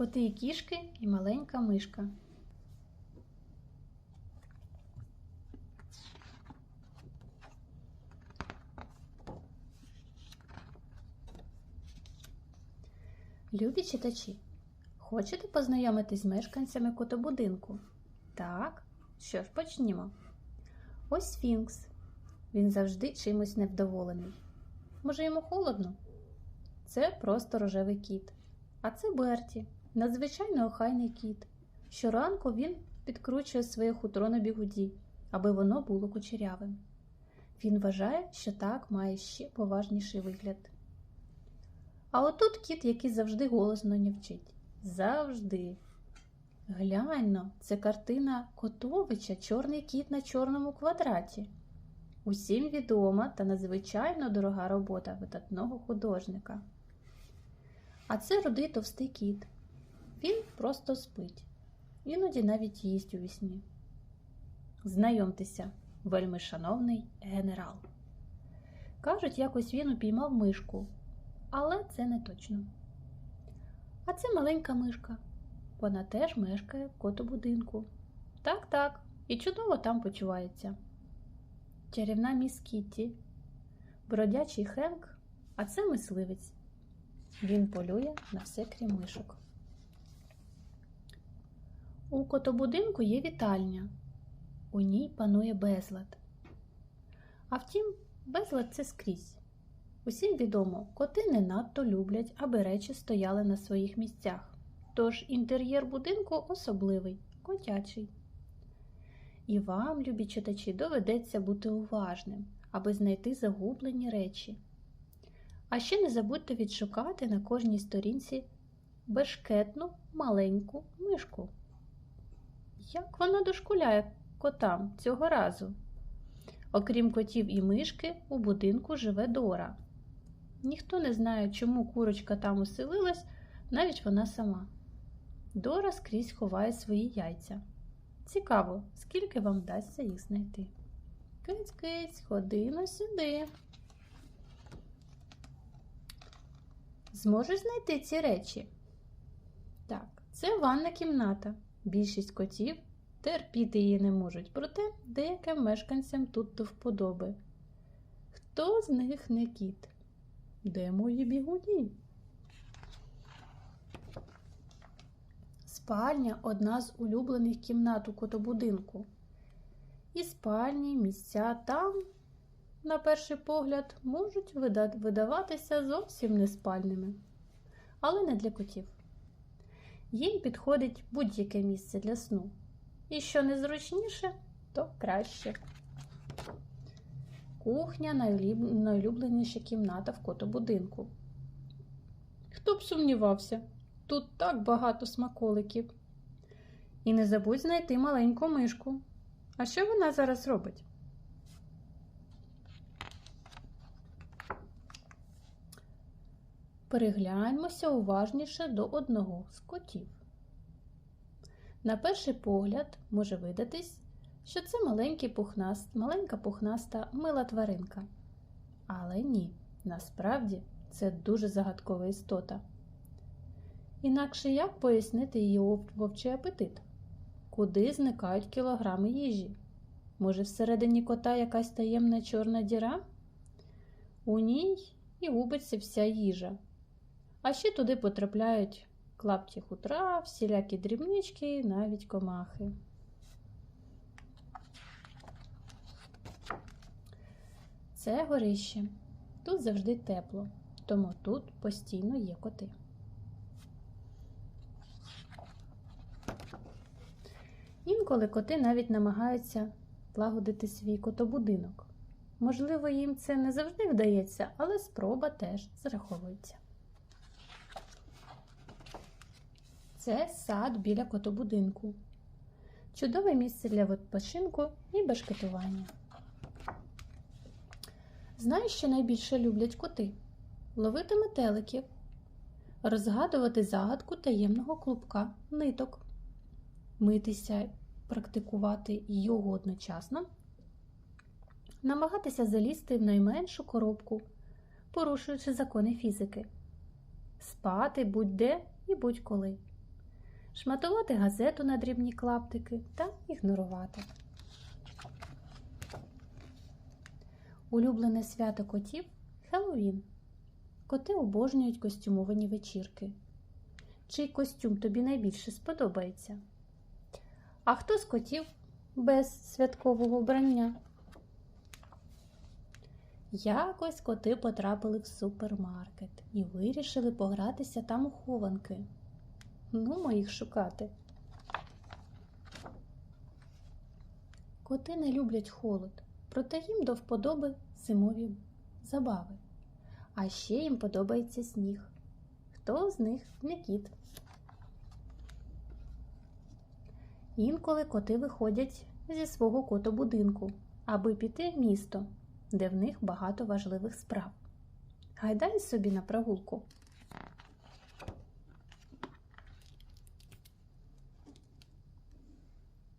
коти і кішки і маленька мишка. Любі читачі, хочете познайомитись з мешканцями котобудинку? Так, що ж почнімо. Ось Сфінкс. Він завжди чимось невдоволений. Може, йому холодно? Це просто рожевий кіт. А це Берті, надзвичайно охайний кіт. Щоранку він підкручує своє хутро на бігуді, аби воно було кучерявим. Він вважає, що так має ще поважніший вигляд. А отут кіт, який завжди голосно нявчить. Завжди. Гляньно, це картина Котовича Чорний кіт на чорному квадраті. Усім відома та надзвичайно дорога робота видатного художника. А це рудий товстий кіт. Він просто спить, іноді навіть їсть у вісні. Знайомтеся, вельми шановний генерал. Кажуть, якось він упіймав мишку, але це не точно. А це маленька мишка. Вона теж мешкає в котобудинку. Так, так, і чудово там почувається. Чарівна міс Кітті, бродячий Хенк, а це мисливець. Він полює на все крім мишок. У котобудинку є вітальня. У ній панує безлад. А втім, безлад це скрізь. Усім відомо, коти не надто люблять, аби речі стояли на своїх місцях. Тож інтер'єр будинку особливий, котячий. І вам, любі читачі, доведеться бути уважним, аби знайти загублені речі. А ще не забудьте відшукати на кожній сторінці бешкетну маленьку мишку. Як вона дошкуляє котам цього разу? Окрім котів і мишки, у будинку живе Дора. Ніхто не знає, чому курочка там оселилась, навіть вона сама. Дора скрізь ховає свої яйця. Цікаво, скільки вам вдасться їх знайти. Киць, киць, ходи на сюди. Зможеш знайти ці речі? Так, це ванна кімната. Більшість котів терпіти її не можуть, проте деяким мешканцям тут до вподоби. Хто з них не кіт? Де мої бігуді? Спальня одна з улюблених кімнат у котобудинку. І спальні, місця там, на перший погляд, можуть видаватися зовсім неспальними, але не для котів. Їм підходить будь-яке місце для сну. І що незручніше, то краще. Кухня найулюбленіша кімната в котобудинку. Хто б сумнівався, тут так багато смаколиків. І не забудь знайти маленьку мишку. А що вона зараз робить? Перегляньмося уважніше до одного з котів. На перший погляд може видатись, що це маленький пухнаст, маленька пухнаста мила тваринка. Але ні, насправді це дуже загадкова істота. Інакше як пояснити її вов- вовчий апетит? Куди зникають кілограми їжі? Може, всередині кота якась таємна чорна діра? У ній і губиться вся їжа. А ще туди потрапляють клапті хутра, всілякі дрібнички, навіть комахи. Це горище. Тут завжди тепло, тому тут постійно є коти. Інколи коти навіть намагаються лагодити свій котобудинок. Можливо, їм це не завжди вдається, але спроба теж зраховується. Це сад біля котобудинку. Чудове місце для відпочинку і бешкетування. Знаєш, що найбільше люблять коти? Ловити метеликів, розгадувати загадку таємного клубка ниток, митися, практикувати його одночасно, намагатися залізти в найменшу коробку, порушуючи закони фізики, спати будь-де і будь-коли, шматувати газету на дрібні клаптики та ігнорувати. Улюблене свято котів Хеллоуін. Коти обожнюють костюмовані вечірки. Чий костюм тобі найбільше сподобається? А хто з котів без святкового вбрання? Якось коти потрапили в супермаркет і вирішили погратися там у хованки. Ну, їх шукати. Коти не люблять холод, проте їм до вподоби зимові забави. А ще їм подобається сніг. Хто з них не кіт? Інколи коти виходять зі свого котобудинку, аби піти в місто, де в них багато важливих справ. Гайдай собі на прогулку.